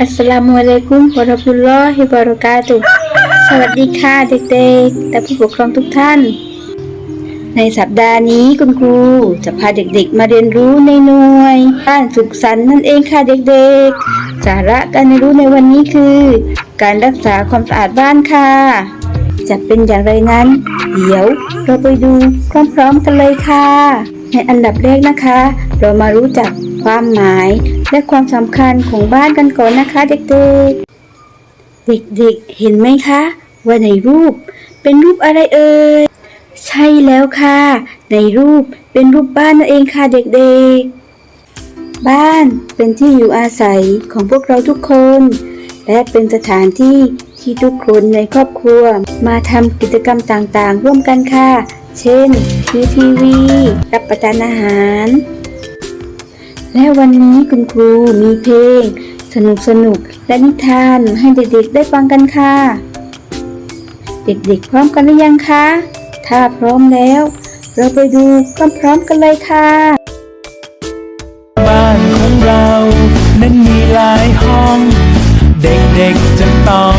อัสสลามุอะลัยกุมวะราะบุลลอฮิบะเราะกาตุสวัสดีค่ะเด็กๆ และผู้ปกครองทุกท่าน ในสัปดาห์นี้คุณครูจะพาเด็กๆ มาเรียนรู้ในหน่วยบ้านสุขสันต์นั่นเองค่ะเด็กๆ สาระการเรียนรู้ในวันนี้คือ การรักษาความสะอาดบ้านค่ะ จะเป็นอย่างไรนั้น เดี๋ยวเราไปดูพร้อมๆกันเลยค่ะ ในอันดับแรกนะคะ เรามารู้จักความหมาย และความสำคัญของบ้านกันก่อนนะคะ เด็กๆ เด็กๆ เห็นไหมคะ ว่าในรูปเป็นรูปอะไรเอ่ย ใช่แล้วค่ะ ในรูปเป็นรูปบ้านนั่นเองค่ะเด็กๆ บ้านเป็นที่อยู่อาศัยของพวกเราทุกคน และเป็นสถานที่ที่ทุกคนในครอบครัว มาทำกิจกรรมต่างๆ ร่วมกันค่ะ เช่นดูทีวี รับประทานอาหาร และวันนี้คุณครูมีเพลง สนุกสนุกและนิทานให้เด็กๆได้ฟังกันค่ะ เด็กๆพร้อมกันหรือยังคะ ถ้าพร้อมแล้ว เราไปดูพร้อมๆกันเลยค่ะ บ้านของเรานั้นมีหลายห้อง เด็กๆจะต้อง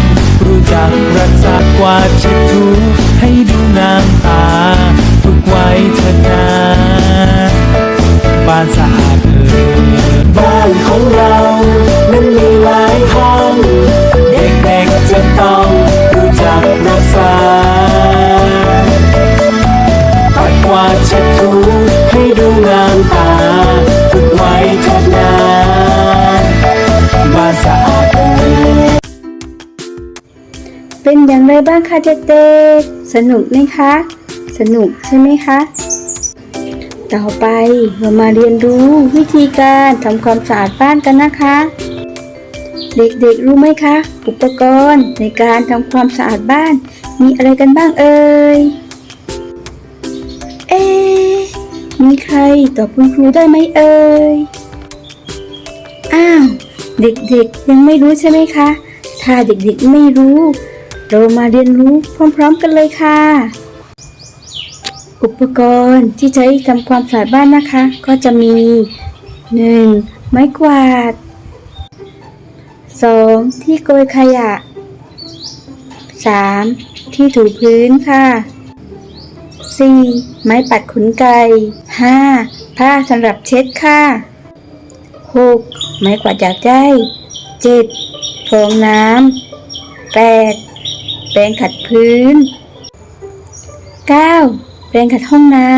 รู้จักรักษากวาดเช็ด ของเรา นั้นมีหลายห้องเด็กๆจะต้องรู้จักรักษาปัดกวาดเช็ดถูให้ดูงามตาฝึกไว้เถิดนาบ้านสะอาดเอ่ยเป็นอย่างไรบ้างคะเด็กๆ สนุกไหมคะ สนุกใช่ไหมคะ ต่อไปเรามาเรียนรู้วิธีการทำความสะอาดบ้านกันนะคะ เด็กๆรู้ไหมคะ อุปกรณ์ในการทำความสะอาดบ้าน มีอะไรกันบ้างเอ่ย เอ๊มีใครตอบคุณครูได้ไหมเอ่ย อ้าว เด็กๆยังไม่รู้ใช่ไหมคะ ถ้าเด็กๆไม่รู้ เรามาเรียนรู้พร้อม ๆ กันเลยค่ะ อุปกรณ์ที่ใช้ทำความสะอาดบ้านนะคะ ก็จะมี 1. ไม้กวาด 2. ที่โกยขยะ 3. ที่ถูพื้นค่ะ 4. ไม้ปัดขนไก่ 5. ผ้าสำหรับเช็ดค่ะ 6. ไม้กวาดจากใจ 7. ฟองน้ำ 8. แปรงขัดพื้น 9. แปรงขัดห้องน้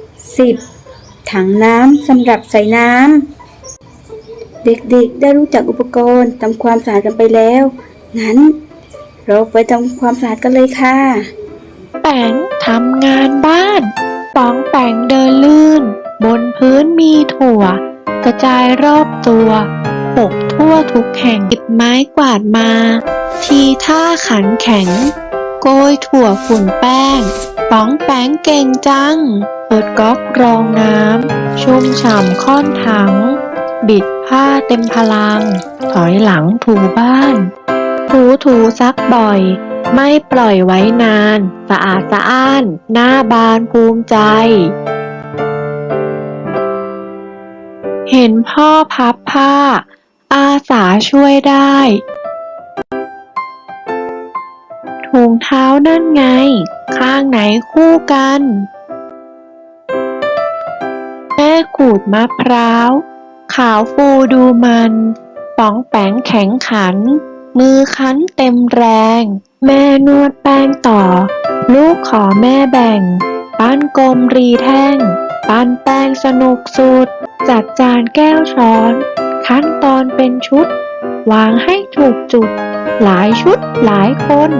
ำ 10. ถังน้ำสำหรับใส่น้ำ เด็กๆได้รู้จักอุปกรณ์ทำความสะอาดกันไปแล้ว งั้น เราไปทำความสะอาดกันเลยค่ะ แป๋งทำงานบ้านป๋องแป๋งเดินลื่น บนพื้นมีถั่ว กระจายรอบตัวปกทั่วทุกแห่งหยิบไม้กวาดมา ทีท่าขันแข็ง โกยถั่วฝุ่นแป้ง ป๋องแป๋งเก่งจัง เปิดก๊อกรองน้ำ ชุ่มฉ่ำค่อนถัง บิดผ้าเต็มพลัง ถอยหลังถูบ้าน ถูถูซักบ่อย ไม่ปล่อยไว้นาน สะอาดสะอ้าน หน้าบานภูมิใจ เห็นพ่อพับผ้า อาสาช่วยได้ถุงเท้านั่นไง ข้างไหนคู่กัน แม่ขูดมะพร้าว ขาวฟูดูมันป๋องแป๋งแข็งขัน มือคั้นเต็มแรง แม่นวดแป้งต่อ ลูกขอแม่แบ่ง ปั้นกลมรีแท่ง ปั้นแป้งสนุกสุด จัดจานแก้วช้อน ขั้นตอนเป็นชุด วางให้ถูกจุด หลายชุดหลายคน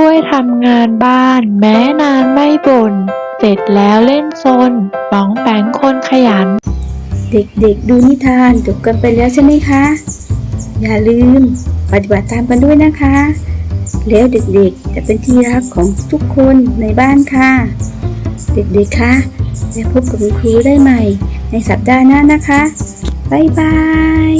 ช่วยทำงานบ้าน แม้นานไม่บ่น เสร็จแล้วเล่นซนป๋องแปงคนขยัน เด็กๆ ดูนิทานจบกันไปแล้วใช่ไหมคะ อย่าลืมปฏิบัติตามกันด้วยนะคะ แล้วเด็กๆ จะเป็นที่รักของทุกคนในบ้านค่ะ เด็กๆคะและพบกับคุณครูได้ใหม่ ในสัปดาห์หน้านะคะ บ๊ายบาย